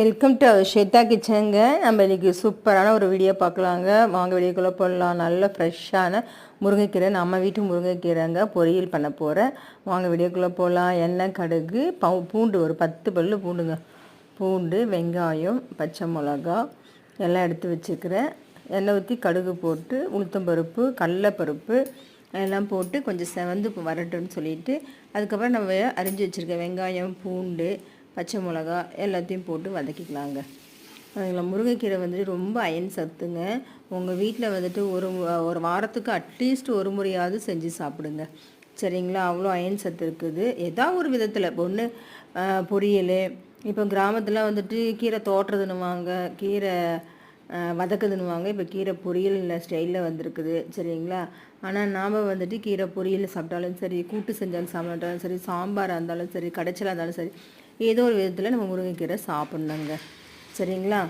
Welcome to Shweta கிச்சனுங்க நம்ம இன்றைக்கி சூப்பரான ஒரு வீடியோ பார்க்கலாங்க. வாங்க வீடியோக்குள்ளே போடலாம். நல்ல ஃப்ரெஷ்ஷான முருங்கைக்கீரை. நம்ம வீட்டு முருங்கைக்கீரைங்க. பொரியல் பண்ண போகிறேன் வாங்க வீடியோக்குள்ளே போகலாம் எண்ணெய் கடுகு பவு பூண்டு ஒரு பத்து பல்லு பூண்டுங்க. பூண்டு வெங்காயம் பச்சை மிளகா எல்லாம் எடுத்து வச்சுக்கிறேன். எண்ணெய் ஊற்றி கடுகு போட்டு உளுத்தம்பருப்பு கடலப்பருப்பு எல்லாம் போட்டு கொஞ்சம் செவந்து வரட்டும்னு சொல்லிட்டு அதுக்கப்புறம் நம்ம அரிஞ்சு வச்சுருக்க வெங்காயம் பூண்டு பச்சை மிளகா எல்லாத்தையும் போட்டு வதக்கிக்கலாங்க. அதில் முருங்கைக்கீரை வந்துட்டு ரொம்ப அயன் சத்துங்க. உங்கள் வீட்டில் வந்துட்டு ஒரு ஒரு வாரத்துக்கு அட்லீஸ்ட் ஒரு முறையாவது செஞ்சு சாப்பிடுங்க. சரிங்களா? அவ்வளோ அயன் சத்து இருக்குது. ஏதாவது ஒரு விதத்தில். ஒன்று பொரியல். இப்போ கிராமத்தில் வந்துட்டு கீரை தோட்டுறதுன்னுவாங்க. கீரை வதக்குதுன்னுவாங்க. இப்போ கீரை பொரியல் ஸ்டைலில் வந்திருக்குது. சரிங்களா? ஆனால் நாம் வந்துட்டு கீரை பொரியல் சாப்பிட்டாலும் சரி கூட்டு செஞ்சாலும் சாப்பிட்டாலும் சரி சாம்பாராக இருந்தாலும் சரி கடைச்சலாக இருந்தாலும் சரி ஏதோ ஒரு விதத்தில் நம்ம முருங்கைக்கீரை சாப்பிட்ணுங்க. சரிங்களா?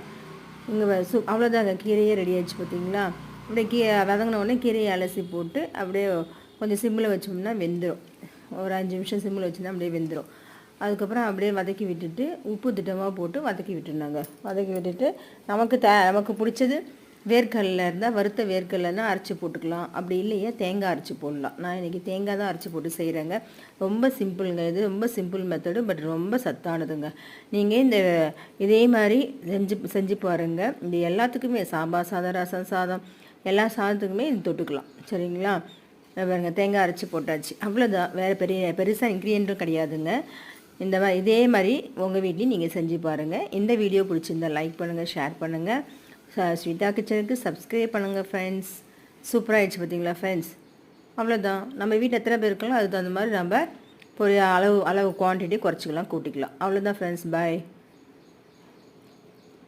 இங்கே சு அவ்வளோதாங்க கீரையே ரெடி ஆச்சு பார்த்தீங்களா அப்படியே கீ வதங்கின உடனே கீரையை அலசி போட்டு அப்படியே கொஞ்சம் சிம்மில் வச்சோம்னா வெந்துடும் ஒரு அஞ்சு நிமிஷம் சிம்மில் வச்சுருந்தா அப்படியே வெந்துடும் அதுக்கப்புறம் அப்படியே வதக்கி விட்டுட்டு உப்பு திட்டமாக போட்டு வதக்கி விட்டுருந்தாங்க வதக்கி விட்டுட்டு நமக்கு த நமக்கு பிடிச்சது வேர்க்கடல இருந்தால் வறுத்த வேர்க்கடலைன்னா அரைச்சி போட்டுக்கலாம். அப்படி இல்லையா தேங்காய் அரைச்சி போடலாம். நான் இன்றைக்கி தேங்காய் தான் அரைச்சி போட்டு செய்கிறேங்க ரொம்ப சிம்பிளுங்க. இது ரொம்ப சிம்பிள் மெத்தடு பட் ரொம்ப சத்தானதுங்க. நீங்கள் இந்த இதே மாதிரி செஞ்சு செஞ்சு பாருங்க. இந்த எல்லாத்துக்குமே சாம்பார் சாதம் ரசம் சாதம் எல்லா சாதத்துக்குமே இது தொட்டுக்கலாம். சரிங்களா? பாருங்க தேங்காய் அரைச்சி போட்டாச்சு. அவ்வளோதான் வேறு பெரிய பெருசாக இன்க்ரீடியண்ட்டும் கிடையாதுங்க. இந்த மாதிரி இதே மாதிரி உங்கள் வீட்லேயும் நீங்கள் செஞ்சு பாருங்கள் இந்த வீடியோ பிடிச்சிருந்தா லைக் பண்ணுங்கள் ஷேர் பண்ணுங்கள் ஸ்வீட்டா கிச்சனுக்கு சப்ஸ்கிரைப் பண்ணுங்கள் ஃப்ரெண்ட்ஸ் சூப்பராக ஆயிடுச்சு பார்த்தீங்களா ஃப்ரெண்ட்ஸ் அவ்வளோதான் நம்ம வீட்டில் எத்தனை பேர் இருக்கலாம் அதுக்கு தகுந்த மாதிரி நம்ம பொரிய அளவு அளவு குவான்டிட்டி குறைச்சிக்கலாம் கூட்டிக்கலாம். அவ்வளோதான் ஃப்ரெண்ட்ஸ் பாய்